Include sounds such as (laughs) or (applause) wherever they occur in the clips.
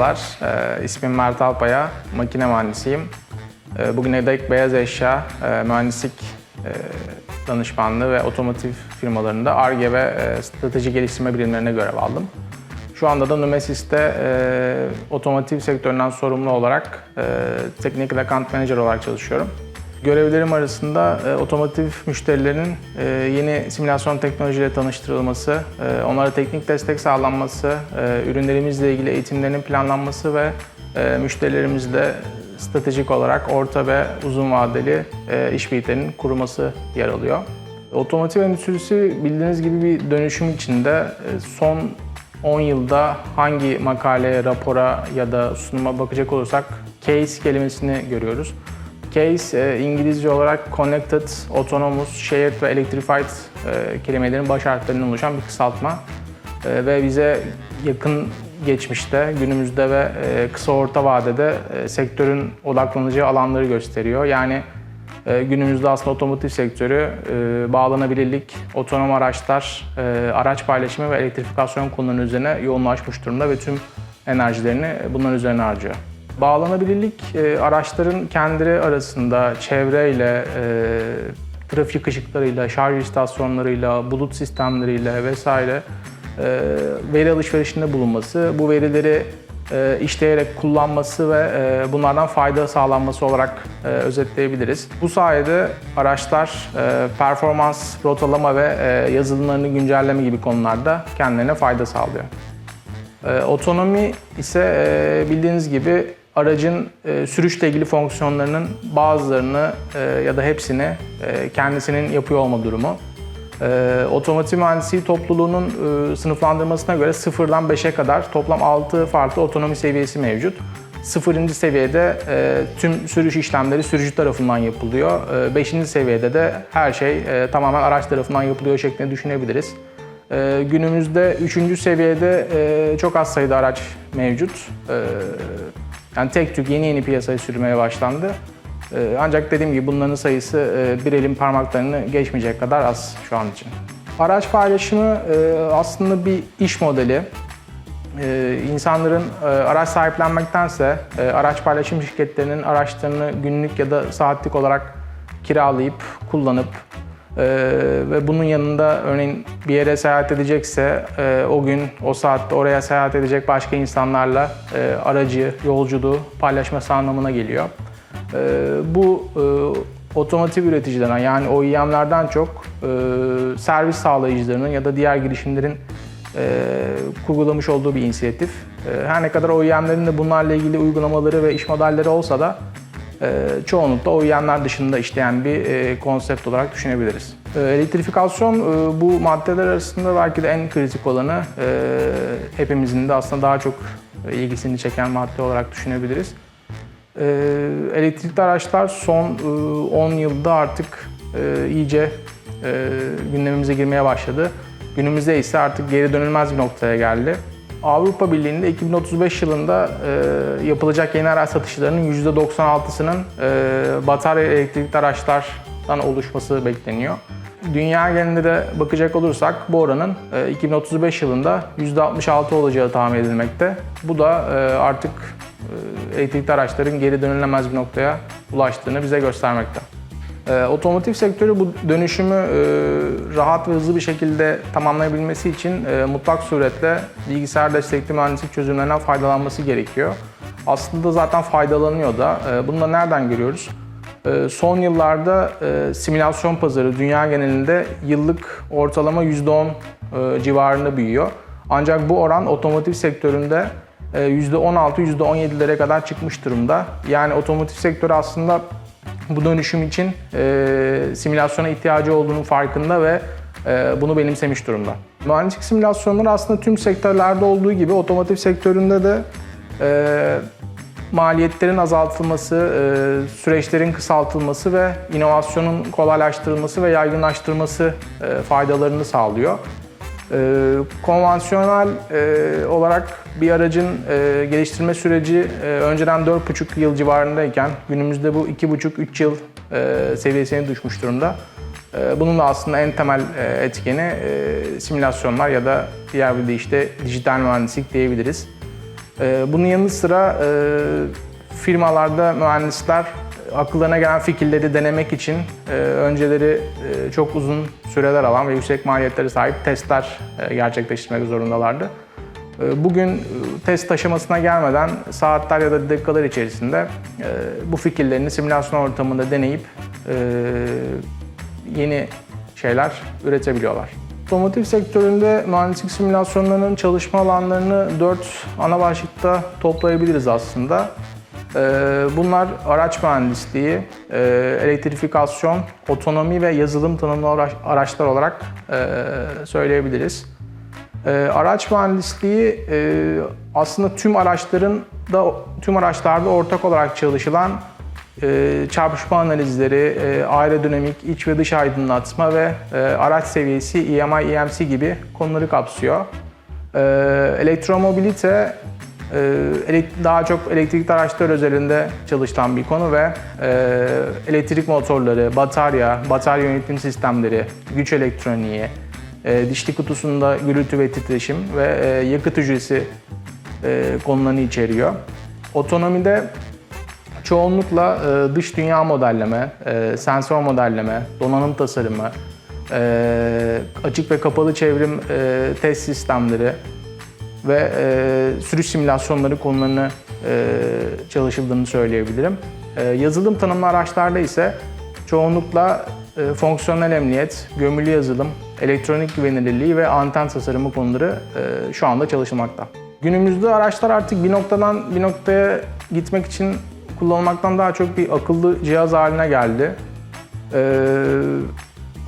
Merhabalar, e, ismim Mert Alpaya, makine mühendisiyim. E, bugüne dek beyaz eşya, e, mühendislik e, danışmanlığı ve otomotiv firmalarında ARGE ve e, strateji geliştirme birimlerine görev aldım. Şu anda da Numesis'te e, otomotiv sektöründen sorumlu olarak e, Technical Account Manager olarak çalışıyorum. Görevlerim arasında e, otomotiv müşterilerinin e, yeni simülasyon teknolojiyle tanıştırılması, e, onlara teknik destek sağlanması, e, ürünlerimizle ilgili eğitimlerin planlanması ve e, müşterilerimizle stratejik olarak orta ve uzun vadeli e, işbirliklerinin kurulması yer alıyor. Otomotiv endüstrisi bildiğiniz gibi bir dönüşüm içinde E, son 10 yılda hangi makaleye, rapora ya da sunuma bakacak olursak case kelimesini görüyoruz. Case e, İngilizce olarak Connected, Autonomous, Shared ve Electrified e, kelimelerin baş harflerinden oluşan bir kısaltma. E, ve bize yakın geçmişte, günümüzde ve kısa orta vadede sektörün odaklanacağı alanları gösteriyor. Yani günümüzde aslında otomotiv sektörü bağlanabilirlik, otonom araçlar, araç paylaşımı ve elektrifikasyon konularının üzerine yoğunlaşmış durumda ve tüm enerjilerini bunların üzerine harcıyor. Bağlanabilirlik e, araçların kendileri arasında çevreyle, e, trafik ışıklarıyla, şarj istasyonlarıyla, bulut sistemleriyle vesaire e, veri alışverişinde bulunması, bu verileri işleyerek kullanması ve bunlardan fayda sağlanması olarak özetleyebiliriz. Bu sayede araçlar performans, rotalama ve yazılımlarını güncelleme gibi konularda kendilerine fayda sağlıyor. Otonomi ise bildiğiniz gibi aracın e, sürüşle ilgili fonksiyonlarının bazılarını e, ya da hepsini e, kendisinin yapıyor olma durumu. E, otomotiv mühendisliği topluluğunun e, sınıflandırmasına göre sıfırdan 5'e kadar toplam 6 farklı otonomi seviyesi mevcut. Sıfırıncı seviyede e, tüm sürüş işlemleri sürücü tarafından yapılıyor. E, beşinci seviyede de her şey e, tamamen araç tarafından yapılıyor şeklinde düşünebiliriz. E, günümüzde üçüncü seviyede e, çok az sayıda araç mevcut. E, yani tek tük yeni yeni piyasaya sürmeye başlandı. Ee, Ancak dediğim gibi bunların sayısı e, bir elin parmaklarını geçmeyecek kadar az şu an için. Araç paylaşımı e, aslında bir iş modeli. Ee, İnsanların e, araç sahiplenmektense araç paylaşım şirketlerinin araçlarını günlük ya da saatlik olarak kiralayıp, kullanıp ve bunun yanında örneğin bir yere seyahat edecekse o gün, o saatte oraya seyahat edecek başka insanlarla aracı, yolculuğu paylaşması anlamına geliyor. Ee, bu e, otomotiv üreticilerden yani OEM'lerden çok e, servis sağlayıcılarının ya da diğer girişimlerin e, kurgulamış olduğu bir inisiyatif. E, her ne kadar OEM'lerin de bunlarla ilgili uygulamaları ve iş modelleri olsa da e, çoğunlukla OEM'ler dışında işleyen bir e, konsept olarak düşünebiliriz. E, elektrifikasyon e, bu maddeler arasında belki de en kritik olanı e, hepimizin de aslında daha çok ilgisini çeken madde olarak düşünebiliriz. Ee, elektrikli araçlar son e, 10 yılda artık iyice gündemimize girmeye başladı. Günümüzde ise artık geri dönülmez bir noktaya geldi. Avrupa Birliği'nde 2035 yılında e, yapılacak yeni araç satışlarının %96'sının e, batarya elektrikli araçlardan oluşması bekleniyor. Dünya genelinde de bakacak olursak bu oranın e, 2035 yılında %66 olacağı tahmin edilmekte. Bu da e, artık e, elektrikli araçların geri dönülemez bir noktaya ulaştığını bize göstermekte. E, otomotiv sektörü bu dönüşümü e, rahat ve hızlı bir şekilde tamamlayabilmesi için e, mutlak suretle bilgisayar destekli mühendislik çözümlerinden faydalanması gerekiyor. Aslında zaten faydalanıyor da. E, bunu da nereden görüyoruz? E, son yıllarda e, simülasyon pazarı dünya genelinde yıllık ortalama %10 e, civarında büyüyor. Ancak bu oran otomotiv sektöründe %16, %17'lere kadar çıkmış durumda. Yani otomotiv sektörü aslında (laughs) bu dönüşüm için e, simülasyona ihtiyacı olduğunun farkında ve e, bunu benimsemiş durumda. Mühendislik simülasyonları aslında tüm sektörlerde olduğu gibi otomotiv sektöründe de e, maliyetlerin azaltılması, e, süreçlerin kısaltılması ve inovasyonun kolaylaştırılması ve yaygınlaştırılması e, faydalarını sağlıyor. Ee, konvansiyonel e, olarak bir aracın e, geliştirme süreci e, önceden 4,5 yıl civarındayken günümüzde bu 2,5-3 yıl e, seviyesine düşmüş durumda. E, bunun da aslında en temel e, etkeni e, simülasyonlar ya da diğer bir deyişle dijital mühendislik diyebiliriz. Ee, bunun yanı sıra e, firmalarda mühendisler akıllarına gelen fikirleri denemek için e, önceleri e, çok uzun süreler alan ve yüksek maliyetlere sahip testler e, gerçekleştirmek zorundalardı. E, Bugün e, test aşamasına gelmeden saatler ya da dakikalar içerisinde e, bu fikirlerini simülasyon ortamında deneyip e, yeni şeyler üretebiliyorlar. Otomotiv sektöründe mühendislik simülasyonlarının çalışma alanlarını dört ana başlıkta toplayabiliriz aslında. Ee, Bunlar araç mühendisliği, e, elektrifikasyon, otonomi ve yazılım tanımlı araç- araçlar olarak e, söyleyebiliriz. Ee, Araç mühendisliği e, aslında tüm araçların da tüm araçlarda ortak olarak çalışılan e, çarpışma analizleri, e, aerodinamik, iç ve dış aydınlatma ve e, araç seviyesi EMI, EMC gibi konuları kapsıyor. E, elektromobilite e, elek- daha çok elektrikli araçlar özelinde çalışılan bir konu ve e, elektrik motorları, batarya, batarya yönetim sistemleri, güç elektroniği, e, dişli kutusunda gürültü ve titreşim ve e, yakıt hücresi konularını içeriyor. Otonomide çoğunlukla dış dünya modelleme, sensör modelleme, donanım tasarımı, açık ve kapalı çevrim test sistemleri ve e, sürüş simülasyonları konularını e, çalışıldığını söyleyebilirim. E, yazılım tanımlı araçlarda ise çoğunlukla e, fonksiyonel emniyet, gömülü yazılım, elektronik güvenilirliği ve anten tasarımı konuları e, şu anda çalışılmakta. Günümüzde araçlar artık bir noktadan bir noktaya gitmek için kullanılmaktan daha çok bir akıllı cihaz haline geldi. Ee,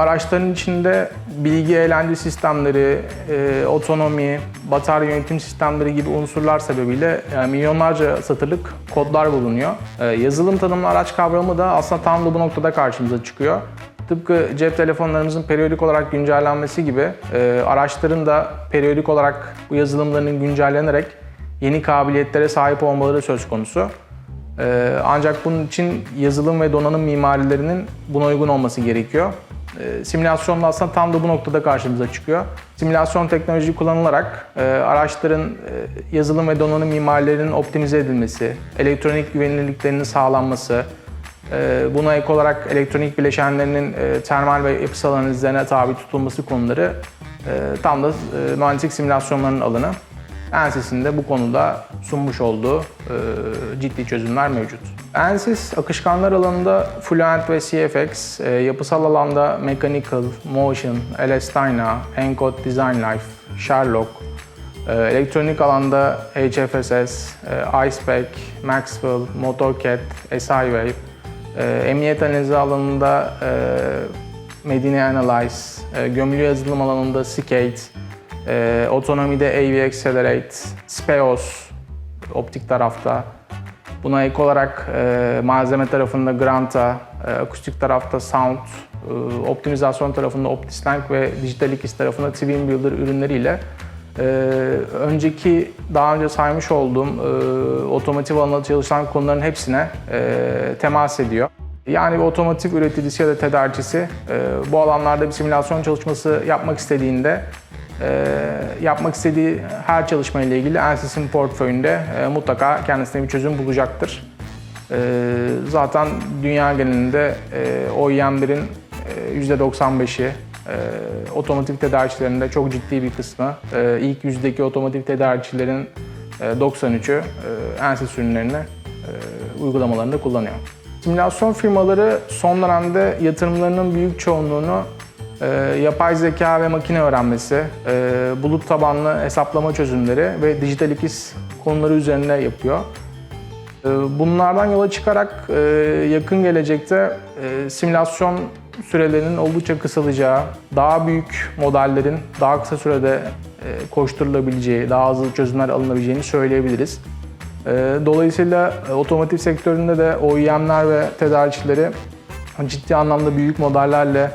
araçların içinde bilgi eğlence sistemleri, e, otonomi, batarya yönetim sistemleri gibi unsurlar sebebiyle yani milyonlarca satırlık kodlar bulunuyor. Ee, yazılım tanımlı araç kavramı da aslında tam da bu noktada karşımıza çıkıyor. Tıpkı cep telefonlarımızın periyodik olarak güncellenmesi gibi e, araçların da periyodik olarak bu yazılımlarının güncellenerek yeni kabiliyetlere sahip olmaları söz konusu. Ee, ancak bunun için yazılım ve donanım mimarilerinin buna uygun olması gerekiyor. Ee, simülasyonda aslında tam da bu noktada karşımıza çıkıyor. Simülasyon teknolojisi kullanılarak e, araçların e, yazılım ve donanım mimarilerinin optimize edilmesi, elektronik güvenilirliklerinin sağlanması, e, buna ek olarak elektronik bileşenlerinin e, termal ve yapısal analizlerine tabi tutulması konuları e, tam da e, mühendislik simülasyonlarının alanı. ANSYS'in de bu konuda sunmuş olduğu e, ciddi çözümler mevcut. ANSYS akışkanlar alanında Fluent ve CFX, e, yapısal alanda Mechanical, Motion, LS-Dyna, Encode Design Life, Sherlock, e, elektronik alanda HFSS, e, iSpec, Maxwell, MotorCAD, SiWave, e, emniyet analizi alanında e, Medine Analyze, e, gömülü yazılım alanında Skate, e, otonomide AV Accelerate, Speos optik tarafta. Buna ek olarak e, malzeme tarafında Granta, e, akustik tarafta Sound, e, optimizasyon tarafında OptiSlang ve Digital X tarafında Twin Builder ürünleriyle e, önceki daha önce saymış olduğum e, otomotiv alanında çalışan konuların hepsine e, temas ediyor. Yani bir otomotiv üreticisi ya da tedarikçisi e, bu alanlarda bir simülasyon çalışması yapmak istediğinde yapmak istediği her çalışma ile ilgili Ansys'in portföyünde e, mutlaka kendisine bir çözüm bulacaktır. E, zaten dünya genelinde e, OEM'lerin e, %95'i e, otomotiv tedarikçilerinde çok ciddi bir kısmı, ilk yüzdeki otomotiv tedarikçilerin e, 93'ü e, Ansys ürünlerini uygulamalarında kullanıyor. Simülasyon firmaları son dönemde yatırımlarının büyük çoğunluğunu e, yapay zeka ve makine öğrenmesi, e, bulut tabanlı hesaplama çözümleri ve dijital ikiz konuları üzerine yapıyor. E, bunlardan yola çıkarak e, yakın gelecekte e, simülasyon sürelerinin oldukça kısalacağı, daha büyük modellerin daha kısa sürede e, koşturulabileceği, daha hızlı çözümler alınabileceğini söyleyebiliriz. E, Dolayısıyla e, otomotiv sektöründe de OEM'ler ve tedarikçileri ciddi anlamda büyük modellerle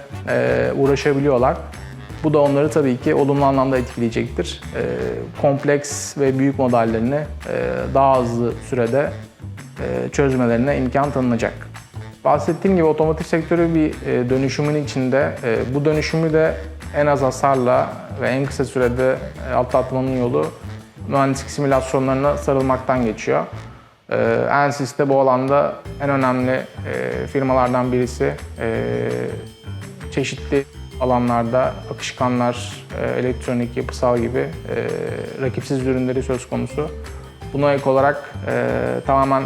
uğraşabiliyorlar. Bu da onları tabii ki olumlu anlamda etkileyecektir. E, kompleks ve büyük modellerini e, daha hızlı sürede e, çözmelerine imkan tanınacak. Bahsettiğim gibi otomotiv sektörü bir e, dönüşümün içinde. E, bu dönüşümü de en az hasarla ve en kısa sürede e, atlatmanın yolu mühendislik simülasyonlarına sarılmaktan geçiyor. Ansys de bu alanda en önemli e, firmalardan birisi. Çeşitli alanlarda akışkanlar, e, elektronik, yapısal gibi e, rakipsiz ürünleri söz konusu. Buna ek olarak e, tamamen e,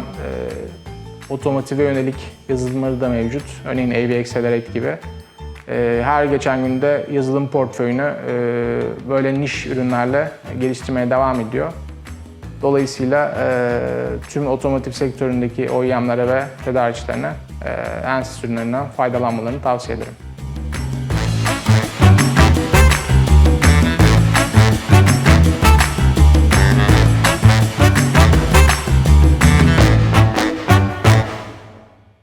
otomotive yönelik yazılımları da mevcut. Örneğin AV Accelerate gibi. Her geçen günde yazılım portföyünü böyle niş ürünlerle geliştirmeye devam ediyor. Dolayısıyla tüm otomotiv sektöründeki OEM'lere ve tedarikçilerine e, ürünlerinden faydalanmalarını tavsiye ederim.